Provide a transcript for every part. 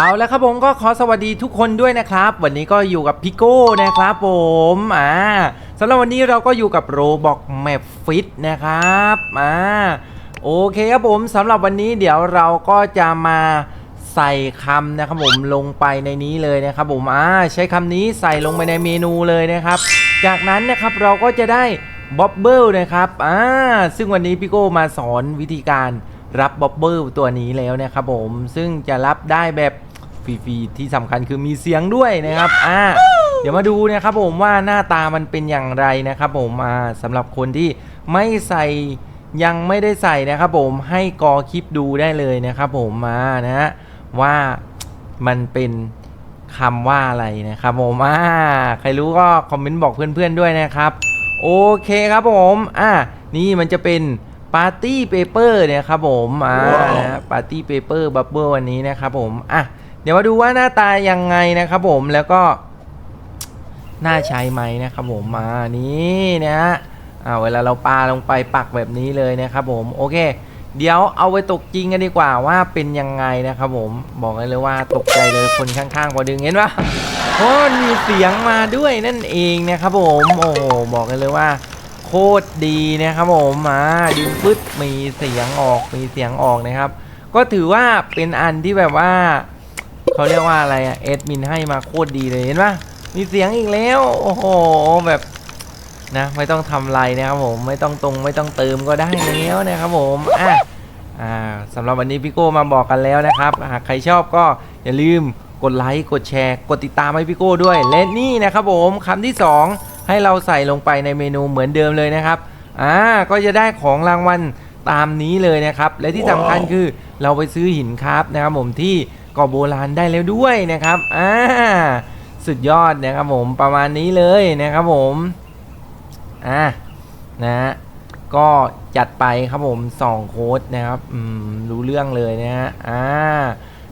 เอาแล้วครับผมก็ขอสวัสดีทุกคนด้วยนะครับ วันนี้ก็อยู่กับพี่โก้นะครับผมอ่าสำหรับวันนี้เราก็อยู่กับโรบอกแมปฟิตนะครับอ่าโอเคครับผมสำหรับวันนี้เดี๋ยวเราก็จะมาใส่คำนะครับผมลงไปในนี้เลยนะครับผมอ่าใช้คำนี้ใส่ลงไปในเมนูเลยนะครับ จากนั้นนะครับเราก็จะได้บ๊อบเบิลนะครับอ่าซึ่งวันนี้พี่โก้มาสอนวิธีการรับบ๊อบเบิลตัวนี้แล้วนะครับผม ซึ่งจะรับได้แบบ ฟรีๆที่สำคัญคือมีเสียงด้วยนะครับอ่าเดี๋ยวมาดูนะครับผมว่าหน้าตามันเป็นอย่างไรนะครับผมอ่าสำหรับคนที่ไม่ใส่ยังไม่ได้ใส่นะครับผมให้กอคลิปดูได้เลยนะครับผมมานะฮะว่ามันเป็นคำว่าอะไรนะครับผมอ่าใครรู้ก็คอมเมนต์บอกเพื่อนๆด้วยนะครับ โอเคครับผมอะนี่มันจะเป็นปาร์ตี้เปเปอร์เนี่ยครับผมอ่านะปาร์ตี้เปเปอร์บับเบิลวันนี้นะครับผมอะ เดี๋ยวมาดูว่าหน้าตายังไงนะครับผมแล้วก็ น่าใช้ไหมนะครับผมมานี่นะฮะอ่าเวลาเราปาลงไปปักแบบนี้เลยนะครับผมโอเค เดี๋ยวเอาไปตกจริงกันดีกว่าว่าเป็นยังไงนะครับผมบอกเลยว่าตกใจเลยคนข้างๆพอดึงเห็นปะโอ้มีเสียงมาด้วยนั่นเองนะครับผมโอ้โหบอกกันเลยว่าโคตรดีนะครับผมมาดึงปึ๊ดมีเสียงออกมีเสียงออกนะครับ ก็ถือว่าเป็นอันที่แบบว่า เขาเรียกว่าอะไรอะเอดมินให้มาโคตรดีเลยเห็นปะมีเสียงอีกแล้ว โอ้โหแบบนะไม่ต้องทำไรนะครับผมไม่ต้องตรงไม่ต้องเติมก็ได้แล้วนะครับผมอะอ่าสำหรับวันนี้พี่โก้มาบอกกันแล้วนะครับหากใครชอบก็อย่าลืมกดไลค์กดแชร์ กดติดตามให้พี่โก้ด้วยและนี่นะครับผมคำที่สองให้เราใส่ลงไปในเมนูเหมือนเดิมเลยนะครับอ่าก็จะได้ของรางวัลตามนี้เลยนะครับ และที่สำคัญคือเราไปซื้อหินครับนะครับผมที่ กาะโบราณได้แล้วด้วยนะครับอ่าสุดยอดนะครับผมประมาณนี้เลยนะครับผมอ่านะฮะก็จัดไปครับผม2โค้ดนะครับอืมรู้เรื่องเลยนะฮะอ่า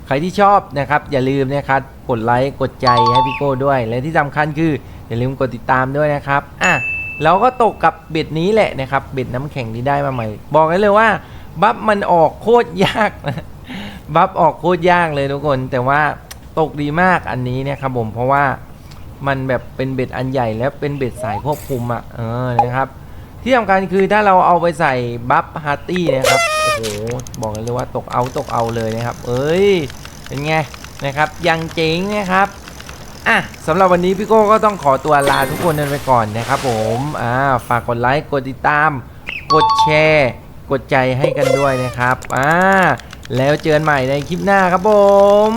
ใครที่ชอบนะครับ อย่าลืมนะครับกดไลค์กดใจให้พี่โก้ด้วย และที่สำคัญคือ อย่าลืมกดติดตามด้วยนะครับอะเราก็ตกกับเบ็ดนี้แหละนะครับ เบ็ดน้ำแข็งที่ได้มาใหม่ บอกได้เลยว่า บัฟมันออกโคตรยากนะ บัฟออกโคตรยากเลยทุกคน แต่ว่าตกดีมากอันนี้เนะครับผมเพราะว่ามันแบบเป็นเบ็ดอันใหญ่และเป็นเบ็ดสายควบคุมอะเออนะครับ ที่สำคัญคือถ้าเราเอาไปใส่บัฟฮาร์ตี้นะครับโอ้โหบอกเลยว่าตกเอาตกเอาเลยนะครับ เอ้ยเป็นไงนะครับยังเจ๋งนะครับอะสำหรับวันนี้พี่โก้ก็ต้องขอตัวลาทุกคนกันไปก่อนนะครับผมอ่าฝากกดไลค์กดติดตาม กดแชร์ กดใจให้กันด้วยนะครับอ่าแล้วเจอกันใหม่ในคลิปหน้าครับผม